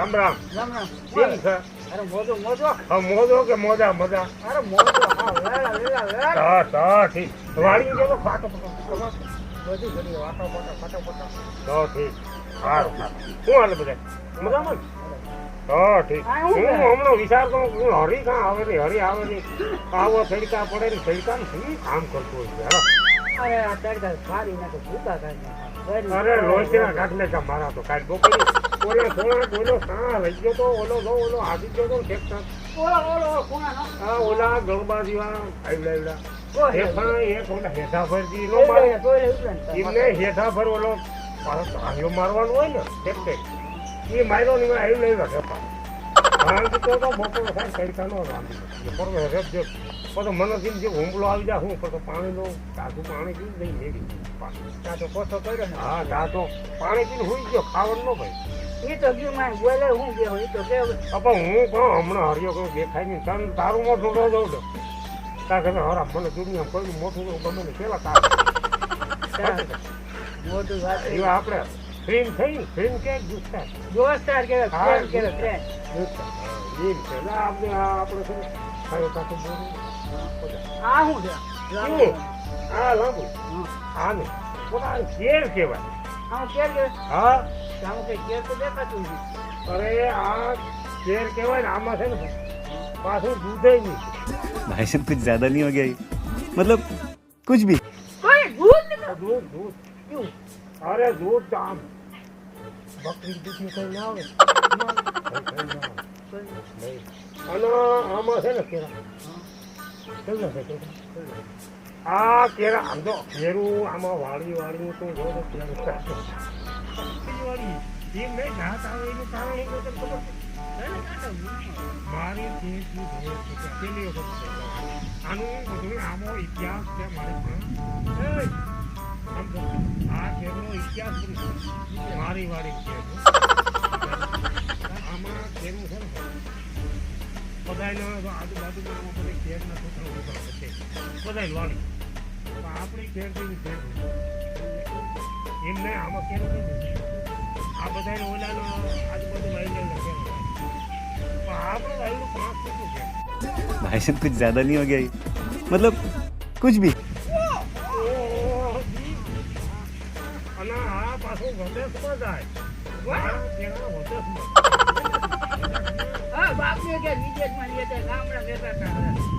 રામ રામ. રામ રામ. કેમ છે? અરે મોજો મોજો. હા મોજો કે મોજા મજા? અરે મોજો હા વેલા વેલા વેલા હા હા ઠીક. વાળી ગયો તો ફાટો ફાટો? બધી બધી વાટો વાટો ફાટો ફાટો. તો ઠીક. સારું સારું. શું હાલે બધા? મજામાં? હા ઠીક. હું હમણાં વિચાર કરું હું હરી કાં આવે ને હરી આવે ને આવો તડકા પડે ને તડકા ને શું કામ કરતું હોય છે? અરે આ તડકા ફાડી નાખે. ભૂકા કાઢી મારા તો કાઢ બપોરે ઓલા થોડા ઓલો હા લઈ ગયો તો ઓલો આવી ગયો તો ઓલો ઓલો ઓલો હા ઓલા ગરબા જેવા આવડા આવડા હેઠા એક ઓલા હેઠા ફરજી નો. મારે હેઠા ફર ઓલો આયો મારવાનું હોય ને ઠેક ઠેક એ માર્યો ને આવ્યું લઈ હેઠા કારણ કે તો તો બપોરે થાય નો રાંધી બપોરે રેપ જો પછી મને જે હુમલો આવી જાય હું પછી પાણીનો તાજું પાણી પીવું નહીં મેળી કાં તો કોઠો કર્યો હા તો પાણી પીને હુઈ ગયો ખાવાનું ન ભાઈ. એ તો ગયું માં બોલે હું ગયો? એ તો અપા હું કહું હમણાં હરિયો કહું દેખાય નહીં. તને તારું મોટું ન જવું દો તાર હરા મને દુનિયા કોઈ મોટું ગમે ને પેલા તાર? મોટું વાત એ આપણે ફ્રીમ થઈ ફ્રીમ કે દોસ્તાર કેવો હા, ફ્રેન્ડ કેવો ફ્રેન્ડ એમ છે. એટલે આપણે આપણે શું? ખાયો કાચું આ હું છે? આ લાંબુ? આ ને પોતા કેર કહેવાય. હા કેર કે હા? આમ કઈ કેર તો દેખાતું નથી અરે આ કેર કહેવાય ને આમાં છે ને પાછું દૂધે નહીં भाई साहब कुछ ज्यादा नहीं हो गया ये? मतलब कुछ भी કોઈ ભૂત નથી દૂધ દૂધ કેવું અરે દૂધ તો આમ બકરી દૂધનું કઈ ના આવે નહીં. અને આમાં છે ને કેરા કેવું છે કેરા? આ કેરા આમ તો કેરું આમાં વાળી વાળી તો જો તો કેરું છે. મારી આનું બધું આમો ઇતિહાસ છે મારે આ કેરનો ઇતિહાસ બધું. મારી છે આમાં કેરું છે ને બધાયનો આજુબાજુમાં આમાં બધે કેરના છોકરા ઊભા છે આપણી એમ નહીં આમાં કેર નહીં આ બધાય ઓલાનો આજુબાજુ વાઈ જાય કેર પણ આપણે વાયલું પાંચ કેટલું છે भाई साहब कुछ ज्यादा नहीं हो गया ये? मतलब कुछ भी અને આ પાછું વદેશમાં જાય મારા કેળા વદેશમાં. હા બાપને કે વિદેશમાં ગયા હતા ગામડા રહેતા હતા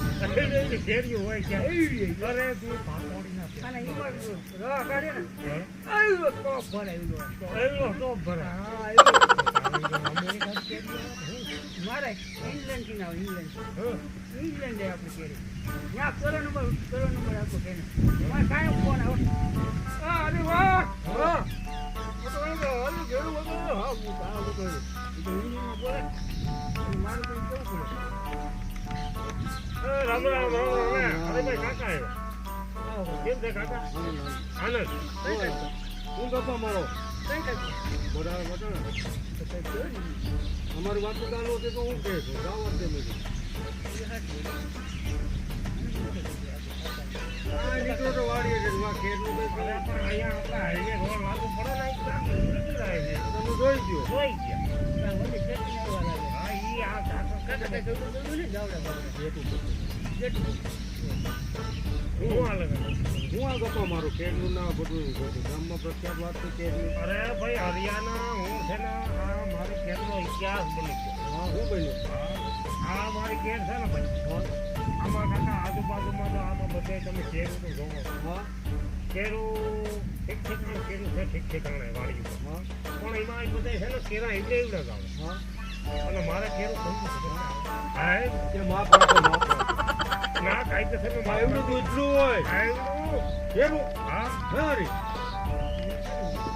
કેરીઓ હોય ક્યાં અરે તું કેરીઓ મારે ઇંગ્લેન્ડથી ના ઇંગ્લેન્ડ ઇંગ્લેન્ડ આપણે કેરી ત્યાં કરો નંબર કરો નંબર આપો કેને મારે કાંઈ ફોન આવો અરે વાહ હા હું તો કેમ છે કાકા? આનંદ. હું ગપ્પા મારો કઈ કઈ બધા બધા તો કઈ કહેવાય ને. અમારી વાત ચાલુ હતી તો હું કહે છું જાવ તે મેં. નીકળો તો વાડીએ છે ખેડનું કઈ અરે કરે. પણ અહીંયા આપણે હાઈવે રોડ લાગુ પડે ને તમે જોઈ ગયો? જોઈ ગયા. હા એ આ હું હું આ ગપ્પા મારું ખેડનું ના બધું ગામમાં પ્રખ્યાત વાત ખેડની અરે ભાઈ હરિયાણા હું છે ને આ મારી કેરનો ઇતિહાસ બની ગયો હા હું બન્યું આ મારી કેર છે ને ભાઈ આમાં કાકા આજુબાજુમાં તો આમાં બધે તમે કેરું તો જોવો હા. કેરું ઠીક ઠીક કેરું છે ઠીક ઠીકાણે ઉપર પણ એમાં બધા છે ને કેરા એટલે એવડે જ હા અને મારે કેરું થયું હા એ કે માપ રાખો માપ રાખો ના કાયદેસર મારે તો એટલું હોય. ખેડું હા. હા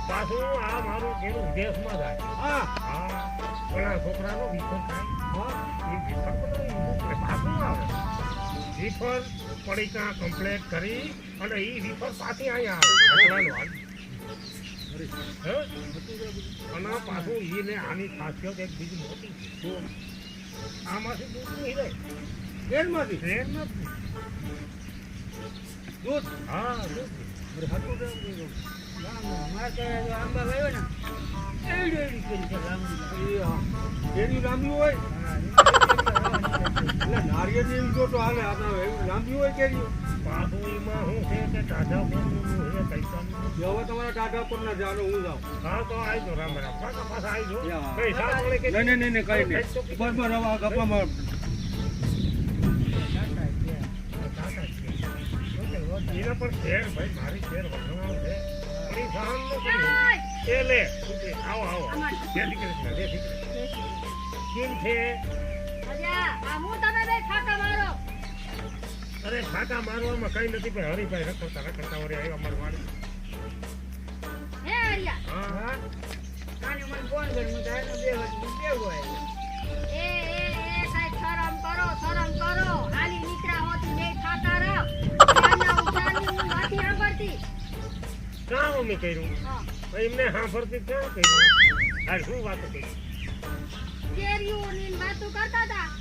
પાછું આ મારું કેરું વિદેશમાં જાય. હા. હા. ઘણા છોકરાનો વિફર થાય. એ વિફર ઈંડું પાછું આવે. વિફર પડીકા કમ્પ્લેટ કરી અને એ વિફર પાછી અહીંયા આવે. ઘટવાનું હાલ. અને પાછું એને આની ખાસિયત એક બીજી મોટી છે. આમાંથી દૂધ નહીં રહે. ટ્રેનમાંથી? ટ્રેનમાંથી. દૂધ. હા દૂધ. હતું એની લાંબી હોય? હા, એવી જો તો હાલે આ તો લાંબી હોય કેરી પાછું એમાં છે કે ટાઢા પરનું છે પૈસાનું. જે હવે તમારા ટાટા પર ના જાણો હું જાઉં. હા તો આવી જાઓ રામ રામ. પાછા પાછા આવી જાઓ કઈ સાત વડે કે નહીં નહીં? નહીં કઈ નહીં. બસ હવે આ ગપ્પામાં જ. એના પણ ઘેર ભાઈ મારી ઘેર વઢવાનું છે. પણ સહન ન કરી. એ લે આવો આવો. જય શ્રી કૃષ્ણ જય શ્રી કૃષ્ણ કેમ છે? અરે ફાટા મારવામાં કઈ નથી પણ હરીભાઈ રખડતા રખડતા વળી આવ્યા હે હરિયા. હા? હા? કાલે મને ફોન કર્યો. હું તો હાલનો બે વખત હું બેહો આવ્યો. કાં મમ્મી કર્યું? એમને સાંભળતી ક્યાં કર્યું? આ શું વાત કરી?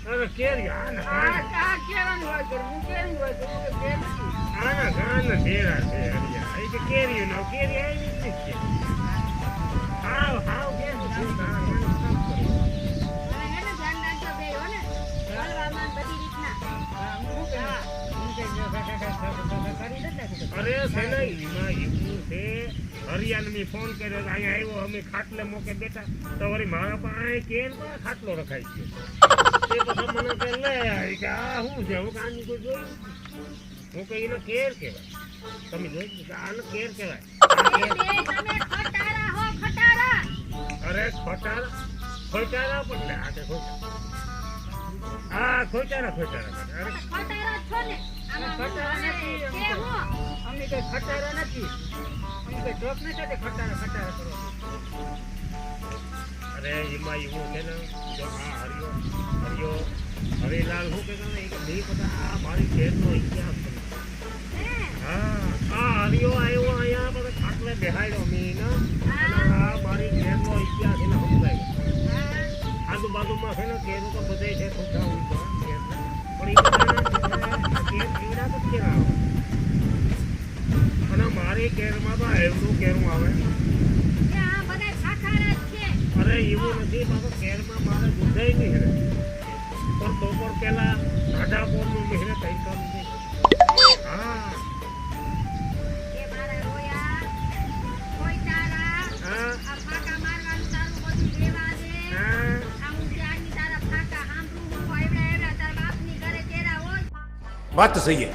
અરે કેરી આના આ ગાન આ કેળાની વાત કરું. હું કેળાની વાત કરું. કે નથી. આના ગાન ઢેરા છે હરિયા એ કે કેરી નો કેરી આવી જ છે હાવ હાવ કેમ છે હરિયાણમી ફોન કર્યો તો અહીંયા આવ્યો અમે ખાટલે મોકે બેઠા. તો વળી મારા પાસે પણ ખાટલો રખાય છે? એ પછી મને કે લે આવી કે આ શું છે? હું કાની કોઈ જોયું હું કે એનો કેર કહેવાય. તમે જોઈ કે આને કેર કહેવાય. અરે ખોટારા. ખોટારા પણ આ કે ખોટા હા ખોટારા ખોટારા. અરે ખટારા નથી અમને કઈ ખટારા નથી. અમને કઈ શોખ નથી કે ખટારા ખટારા કરો. અરે એમાં એવું છે ને જો આ હરિયો હરિયો હરિલાલ શું કે એ કે નહીં પતા આ મારી ઘેરનો ઇતિહાસ હા આ હરિયો આવ્યો અહીંયા બધા ખાટલે બેહાડ્યો મેં અને આ મારી ઘેરનો ઇતિહાસ એને સમજાય. આજુબાજુમાં છે ને કેરું તો બધે છે ખોટા ઘેરમાં તો એવડું કેરું આવે? અરે એવું નથી મારો કેરમાં મારે દૂધાઈ નહીં રહે પણ તો પણ પેલા સાડા પોરનું મહેનત થઈ હા. હા. વાત તો સહી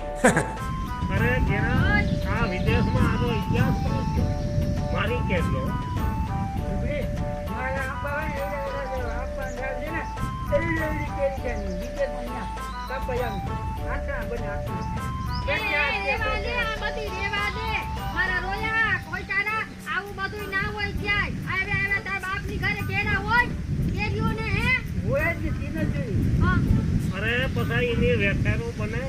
આમ આટલા બને અરે પછી એની વ્યાખ્યાનો બને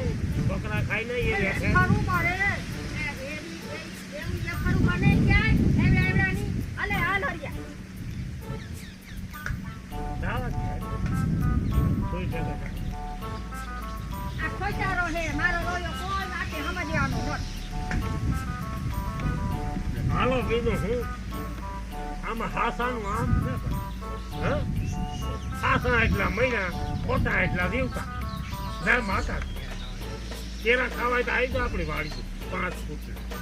બકરા ખાઈ ને એ વ્યાખ્યા આમાં હાસાનું આમ છે એટલા મહિના, ખોટા એટલા દીવતા ના માતા, કેરા ખાવાય તો આવી જાઓ આપણી વાડી પાંચ ફૂટ.